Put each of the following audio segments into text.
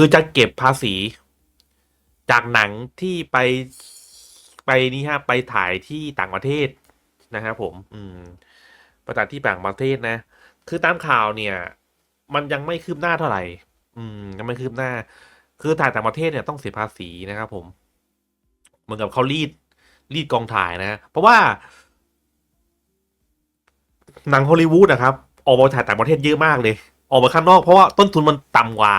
คือจะเก็บภาษี จากหนังที่ไปไปนี่ฮะไปถ่ายที่ต่างประเทศนะครับผม อืมไปถ่าที่ต่างประเทศนะ คือตามข่าวเนี่ย มันยังไม่คืบหน้าเท่าไหร่ อืม ยังไม่คืบหน้า คือถ่ายต่างประเทศเนี่ยต้องเสียภาษีนะครับผม เหมือนกับเขารีดรีดกองถ่ายนะ เพราะว่า หนังฮอลลีวูดนะครับ ออกมาถ่ายต่างประเทศเยอะมากเลย ออกมาข้างนอกเพราะว่าต้นทุนมันต่ำกว่า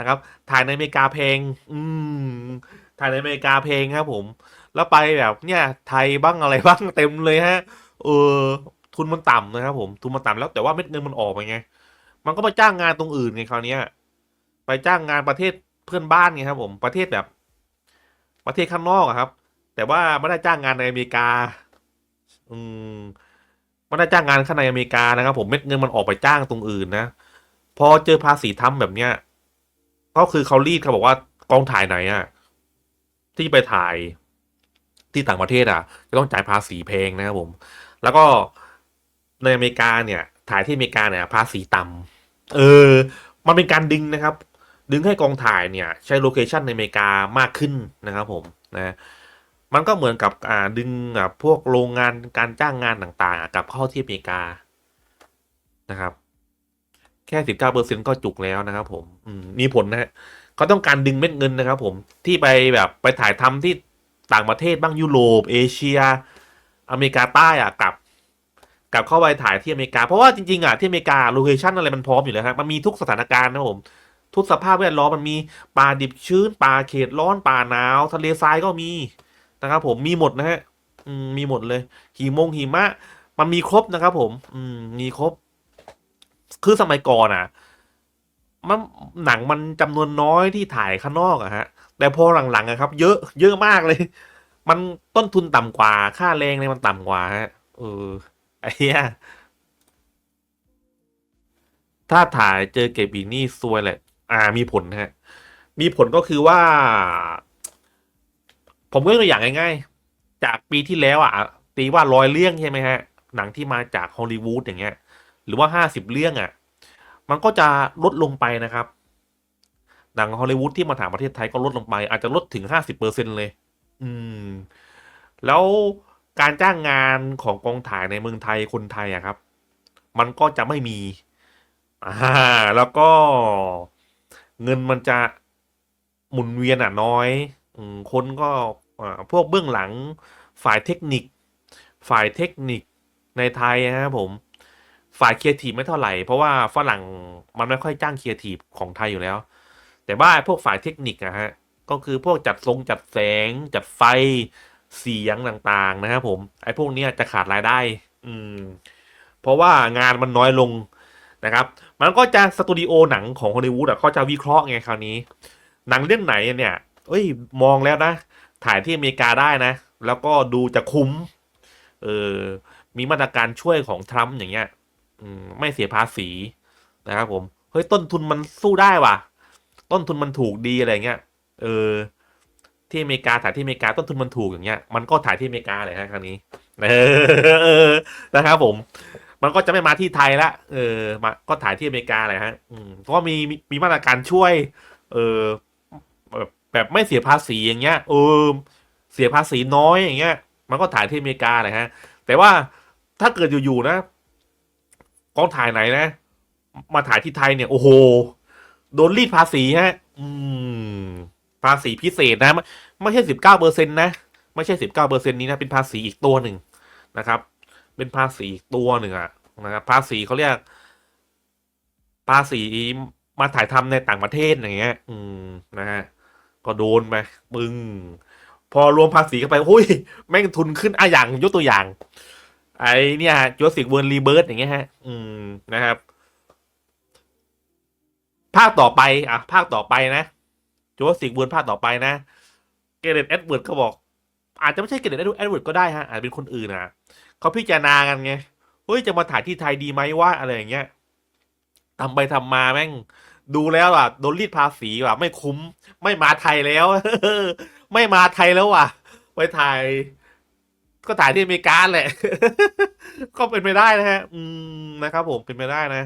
นะครับ ถ่ายในอเมริกาแพลง อืมถ่ายในอเมริกาแพลงครับผม แล้วไปแบบเนี่ยไทยบ้างอะไรบ้างเต็มเลยฮะ เออ ทุนมันต่ำนะครับ ผม ทุนมันต่ำแล้วแต่ว่าเม็ดเงินมันออกไปไง มันก็ไปจ้างงานตรงอื่นไงคราวนี้ไปจ้างงานประเทศเพื่อนบ้านไงครับ ผมประเทศแบบ ประเทศข้างนอกครับ แต่ว่าไม่ได้จ้างงานในอเมริกา อืมไม่ได้จ้างงานข้างในอเมริกานะครับ ผมเม็ดเงินมันออกไปจ้างตรงอื่นนะพอเจอภาษีทำแบบเนี้ย ก็คือเขารีดเขาบอกว่ากองถ่ายไหนอะที่ไปถ่ายที่ต่างประเทศอะจะต้องจ่ายภาษีแพงนะครับผม แล้วก็ในอเมริกาเนี่ย ถ่ายที่อเมริกาเนี่ยภาษีต่ำเออ มันเป็นการดึงนะครับ ดึงให้กองถ่ายเนี่ย ใช้โลเคชันในอเมริกามากขึ้นนะครับผมนะมันก็เหมือนกับอ่าดึงอ่าพวกโรงงานการจ้างงานต่างๆกลับเข้าที่อเมริกานะครับ แค่สิบเก้าเปอร์เซ็นก็จุกแล้วนะครับผมอืมีผลนะฮะเขาต้องการดึงเม็ดเงินนะครับ ผมที่ไปแบบไปถ่ายทำที่ต่างประเทศบ้างยุโรปเอเชีย อเมริกาใต้อะกลับกลับเข้าไปถ่ายที่อเมริกา เพราะว่าจริงๆอะที่อเมริกาโลเคชั่นอะไรมันพร้อมอยู่แล้วครับมันมีทุกสถานการณ์นะครับผมทุกสภาพแวดล้อมมันมีป่าดิบชื้นป่าเขตร้อนป่าหนาว ทะเลทรายก็มีนะครับผมมีหมดนะฮะมมีหมดเลยหิมงหิมะ มันมีครบนะครับผม อืมมีครบ คือสมัยก่อนอะมันหนังมันจำนวนน้อยที่ถ่ายข้างนอกอะฮะ แต่พอหลังๆอะครับ เยอะเยอะมากเลย มันต้นทุนต่ำกว่า ค่าแรงเนี่ยมันต่ำกว่าฮะเออไอ้เหี้ยถ้าถ่ายเจอเก็บอีกนี่ซวยแหละ อ่า มีผลฮะ มีผลก็คือว่า ผมก็ยกตัวอย่างง่ายๆ จากปีที่แล้วอะตีว่าร้อยเรื่องใช่ไหมฮะ หนังที่มาจากฮอลลีวูดอย่างเงี้ย หรือว่าห้าสิบเรื่องอะ มันก็จะลดลงไปนะครับ หนังฮอลลีวูดที่มาถ่ายประเทศไทยก็ลดลงไป อาจจะลดถึงห้าสิบเปอร์เซ็นเลย อืม แล้วการจ้างงานของกองถ่ายในเมืองไทยคนไทยอะครับ มันก็จะไม่มี อ่า แล้วก็เงินมันจะหมุนเวียนอะน้อยอคนก็พวกเบื้องหลังฝ่ายเทคนิค ฝ่ายเทคนิคในไทยนะครับผม ฝ่ายเครีเอทีไม่เท่าไหร่ เพราะว่าฝรั่งมันไม่ค่อยจ้างเครีเอทีของไทยอยู่แล้ว แต่ว่าพวกฝ่ายเทคนิคอะฮะก็คือพวกจัดทรงจัดแสง จัดไฟเสียงต่างๆ นะครับผมไอ้พวกเนี้ยจะขาดรายได้ อืม เพราะว่างานมันน้อยลงนะครับ มันก็จะสตูดิโอหนังของฮอลลีวูดอะเขาจะวิเคราะห์ไงคราวนี้ หนังเรื่องไหนเนี่ย เอ้ย มองแล้วนะ ถ่ายที่อเมริกาได้นะ แล้วก็ดูจะคุ้ม เออ มีมาตรการช่วยของทรัมป์อย่างเงี้ย ไม่เสียภาษีนะครับผม เฮ้ยต้นทุนมันสู้ได้ว่ะ ต้นทุนมันถูกดีอะไรเงี้ย เออ ที่อเมริกาถ่ายที่อเมริกาต้นทุนมันถูกอย่างเงี้ย มันก็ถ่ายที่อเมริกาเลยฮะครั้งนี้ เออ นะครับผม มันก็จะไม่มาที่ไทยละ เออ มาก็ถ่ายที่อเมริกาเลยฮะ อืมก็มีมีมีมาตรการช่วย เออ แบบแบบไม่เสียภาษีอย่างเงี้ย เออ เสียภาษีน้อยอย่างเงี้ย มันก็ถ่ายที่อเมริกาเลยฮะ แต่ว่าถ้าเกิดอยู่ๆนะ กองถ่ายไหนนะ มาถ่ายที่ไทยเนี่ยโอ้โห โดนรีดภาษีฮะ อืม ภาษีพิเศษนะไม่ไม่ใช่สิบเก้าเปอร์เซ็นต์นะ ไม่ใช่สิบเก้าเปอร์เซ็นต์นี้นะ เป็นภาษีอีกตัวหนึ่งนะครับ เป็นภาษีอีกตัวหนึ่งอะนะครับ ภาษีเขาเรียก ภาษีมาถ่ายทำในต่างประเทศอย่างเงี้ย อืมนะฮะก็โดนไปมึงพอรวมภาษีเข้าไปหุ้ย แม่งทุนขึ้นอะอย่างยกตัวอย่าง ไอเนี่ยจูสิกเวิร์นรีเบิร์อย่างเงี้ยฮะ อืมนะครับ ภาคต่อไป อะ ภาคต่อไปนะจูสิกเวิร์นภาคต่อไปนะเกเรตแอดเวิร์ดก็บอก อาจจะไม่ใช่เกเรตแอดเวิร์ดก็ได้ฮะอาจจะเป็นคนอื่นนะเขาพิจารณากันไงเฮ้ยจะมาถ่ายที่ไทยดีไหมว่าอะไรอย่างเงี้ยทำไปทำมาแม่ง ดูแล้วอะโดนรีดภาษีว่ะ ไม่คุ้ม ไม่มาไทยแล้ว ไม่มาไทยแล้วว่ะ ไปถ่าย ก็ถ่ายที่อเมริกาแหละ ก็เป็นไปได้นะฮะ อืมนะครับ ผมเป็นไปได้นะ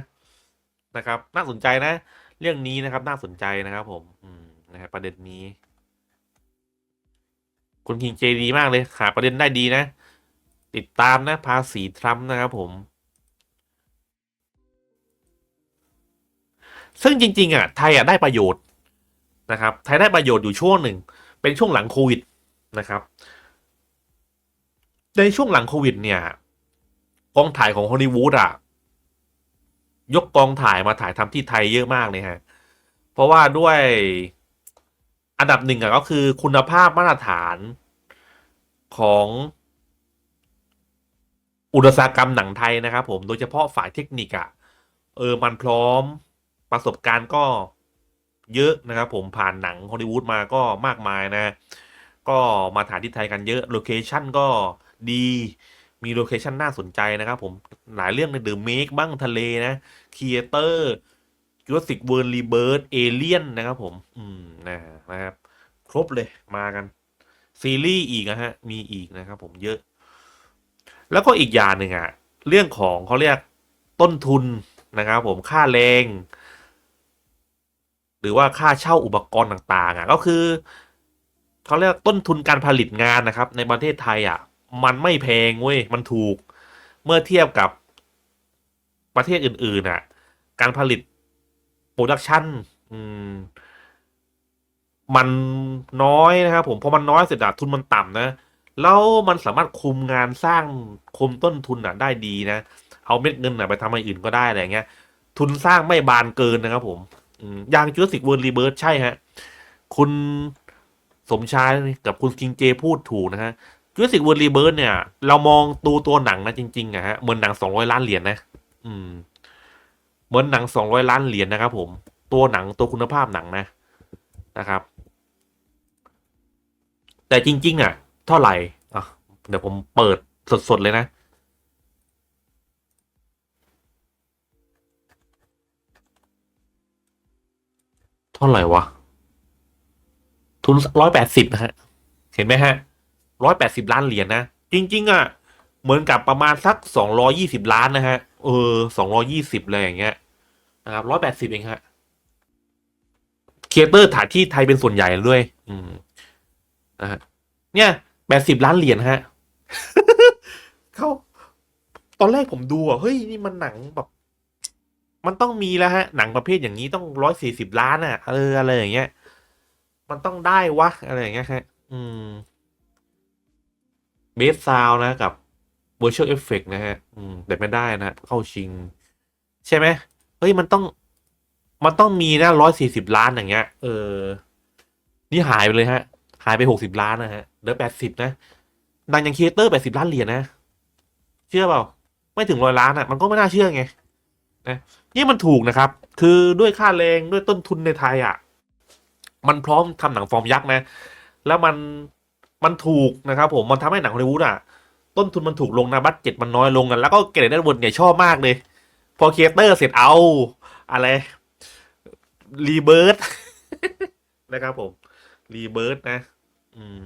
นะครับ น่าสนใจนะ เรื่องนี้นะครับ น่าสนใจนะครับ ผม อืมนะฮะประเด็นนี้ คุณคิงเจดีมากเลยหาประเด็นได้ดีนะ ติดตามนะ ภาษีทรัมป์นะครับ ผมซึ่งจริงๆอะไทยอะได้ประโยชน์นะครับ ไทยได้ประโยชน์อยู่ช่วงหนึ่ง เป็นช่วงหลังโควิดนะครับ ในช่วงหลังโควิดเนี่ยกองถ่ายของฮอลลีวูดอะ ยกกองถ่ายมาถ่ายทำที่ไทยเยอะมากเลยฮะ เพราะว่าด้วยอันดับหนึ่งอะก็คือคุณภาพมาตรฐานของอุตสาหกรรมหนังไทยนะครับผมโดยเฉพาะฝ่ายเทคนิคอะเออมันพร้อมประสบการณ์ก็เยอะนะครับผมผ่านหนังฮอลลีวูดมาก็มากมายนะ ก็มาถ่ายที่ไทยกันเยอะโลเคชั่นก็ ดี มีโลเคชันน่าสนใจนะครับผม หลายเรื่องในเดอะเมกบ้างทะเลนะค e เ t เตอร์จูสิกเวิร์รีเบิร์ดเอเลียนนะครับผม อืมนะนะครับ ครบเลยมากัน ซีรีส์อีกนะฮะ มีอีกนะครับผมเยอะ แล้วก็อีกอย่างหนึ่งอะเรื่องของเขาเรียกต้นทุนนะครับผมค่าแรง หรือว่าค่าเช่าอุปกรณ์ต่างๆอะก็คือเขาเรียกต้นทุนการผลิตงานนะครับ ในประเทศไทยอะ มันไม่แพงเว้ยมันถูก เมื่อเทียบกับประเทศอื่นๆอะการผลิตโปรดักชันมันน้อยนะครับผมพอมันน้อยเสร็จอะทุนมันต่ำนะ แล้วมันสามารถคุมงานสร้างคุมต้นทุนอะได้ดีนะ เอาเม็ดเงินอะไปทำอะไรอื่นก็ได้อะไรเงี้ย ทุนสร้างไม่บานเกินนะครับผมอย่างจูสิกเวิร์ลีเบิร์ดใช่ฮะ คุณสมชายกับคุณคิงเจพูดถูกนะฮะ จูสิกเวิร์ลีเบิร์ดเนี่ย เรามองตูตัวหนังนะจริงๆอะฮะเหมือนหนังสองร้อยล้านเหรียญนะ อืม เหมือนหนังสองร้อยล้านเหรียญนะครับผม ตัวหนังตัวคุณภาพหนังนะนะครับ แต่จริง ๆอะเท่าไหร่อะเดี๋ยวผมเปิดสดๆเลยนะเท่าไหร่วะ ทุนร้อยแปดสิบนะฮะ เห็นไหมฮะ ร้อยแปดสิบล้านเหรียญนะ จริง ๆ อะ เหมือนกับประมาณสักสองร้อยี่สิบล้านนะฮะ เออสองร้อยี่สิบเลยอย่างเงี้ยนะครับร้อยแปดสิบเองฮะครเอเตอร์ถ่ายที่ไทยเป็นส่วนใหญ่ด้วย อืมนะฮะเนี่ยแปดสิบล้านเหรียญฮะเขาตอนแรกผมดูอะเฮ้ยนี่มันหนังแบบมันต้องมีแล้วฮะ หนังประเภทอย่างนี้ต้องร้อยสี่สิบล้านอะเอออะไรอย่างเงี้ย มันต้องได้วะอะไรอย่างเงี้ยฮะ อืม เบสซาวนะกับ virtual effect นะฮะอืมแต่ไม่ได้นะ เข้าชิง ใช่ไหมเฮ้ย มันต้อง มันต้องมีนะร้อยสี่สิบล้านอย่างเงี้ย เออ นี่หายไปเลยฮะ หายไปหกสิบล้านนะฮะเหลือแปดสิบนะ ดังอย่างครีเอเตอร์แปดสิบล้านเหรียญนะ เชื่อเปล่า ไม่ถึงร้อยล้านอะ มันก็ไม่น่าเชื่อไง นะนี่มันถูกนะครับ คือด้วยค่าแรงด้วยต้นทุนในไทยอะ มันพร้อมทำหนังฟอร์มยักษ์นะ แล้วมัน มันถูกนะครับผมมันทำให้หนังฮอลลีวูดอะ ต้นทุนมันถูกลงนะบัตเจ็ตมันน้อยลงกันแล้วก็เกรดด้านบนเนี่ยชอบมากเลย พอเคเตอร์เสร็จเอาอะไรรีเบิร์ดนะครับผมรีเบิร์ดนะ อืม